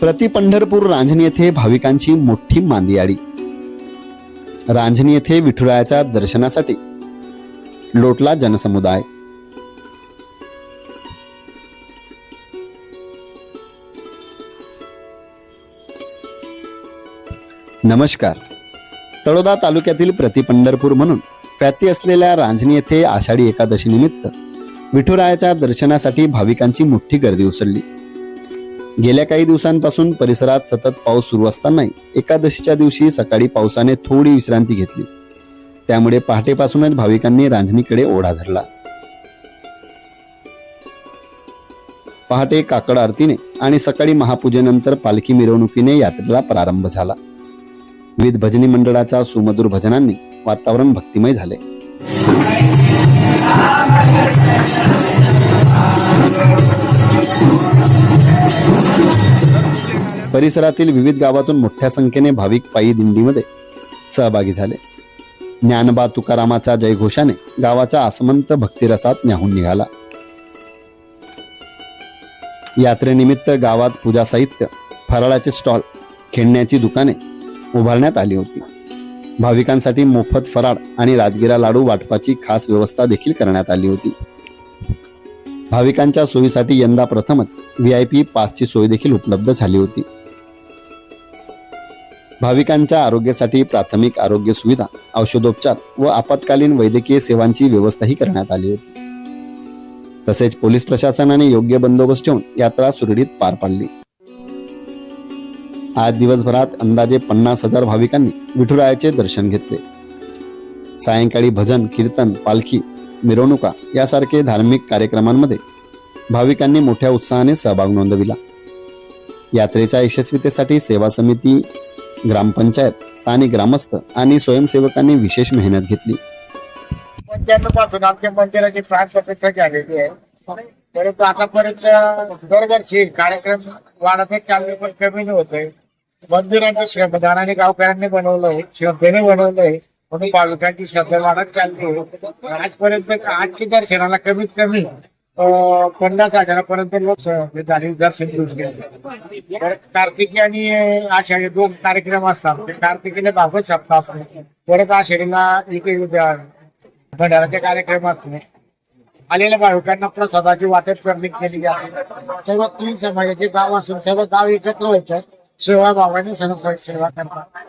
प्रति पंढरपूर रांजणी येथे भाविकांची मोठी मांदियाडी रांजणी येथे विठुरायाच्या दर्शनासाठी लोटला जनसमुदाय. नमस्कार. तळोदा तालुक्यातील प्रतिपंढरपूर म्हणून ख्याती असलेल्या रांजणी येथे आषाढी एकादशी निमित्त विठुरायाच्या दर्शनासाठी भाविकांची मोठी गर्दी उसळली. गेल्या काही दिवसांपासून परिसरात सतत पाऊस सुरू असतानाही एकादशीच्या दिवशी सकाळी पावसाने थोडी विश्रांती घेतली. त्यामुळे पहाटेपासूनच भाविकांनी रांजणीकडे ओढा धरला. पहाटे काकड आरतीने आणि सकाळी महापूजेनंतर पालखी मिरवणुकीने यात्रेला प्रारंभ झाला. विविध भजनी मंडळाच्या सुमधुर भजनांनी वातावरण भक्तिमय झाले. परिसरातील विविध गावातून मोठ्या संख्येने भाविक पायी दिंडीमध्ये सहभागी झाले. ज्ञानबा तुकारामाच्या जयघोषाने गावाचा आसमंत भक्तिरसात न्याहून निघाला. यात्रेनिमित्त गावात पूजा साहित्य फराळाचे स्टॉल खेळण्याची दुकाने उभारण्यात आली होती. भाविकांसाठी मोफत फराळ आणि राजगिरा लाडू वाटपाची खास व्यवस्था देखील करण्यात आली होती. भाविकांच्या सोयीसाठी यंदा प्रथमच व्ही आय पी पासची सोय देखील उपलब्ध झाली होती. भाविकांच्या आरोग्यासाठी प्राथमिक आरोग्य सुविधा औषधोपचार व आपत्कालीन वैद्यकीय सेवांची व्यवस्थाही करण्यात आली होती. तसेच पोलीस प्रशासनाने योग्य बंदोबस्त ठेवून यात्रा सुरळीत पार पाडली. आज दिवसभरात अंदाजे पन्नास हजार भाविकांनी विठुरायाचे दर्शन घेतले. सायंकाळी भजन कीर्तन पालखी मिरवणुका यासारखे धार्मिक कार्यक्रमांमध्ये भाविकांनी मोठ्या उत्साहाने सहभाग नोंदविला. यात्रेच्या यशस्वीतेसाठी सेवा समिती ग्रामपंचायत स्थानिक ग्रामस्थ आणि स्वयंसेवकांनी विशेष मेहनत घेतली. पासून आमच्या मंदिराची प्राण प्रतिष्ठा झालेली आहे. परंतु आतापर्यंत दरवर्षी कार्यक्रम वाढतच चालले पण कमी नाही होतोय. मंदिरांचं श्रमदानाने गावकऱ्यांनी बनवलंय श्रद्धेने बनवलंय. म्हणून भाविकांची श्रद्धा वाढत चालते आजपर्यंत आजच्या दर्शनाला कमीत कमी पन्नास हजारापर्यंत लोक झाले दर्शन घेऊन गेले. परत कार्तिकी आणि आषाढी दोन कार्यक्रम असतात. ते कार्तिकीला भागवत सप्ताह असतो. परत आषाढीला एक भंडाराचे कार्यक्रम असते. आलेल्या भाविकांना प्रसादाची वाटप करणे केली जाते. सर्व तीन समाजाचे गाव असून सर्व गाव एकत्र व्हायचं सेवा भावाने सर्व सेवा करतात.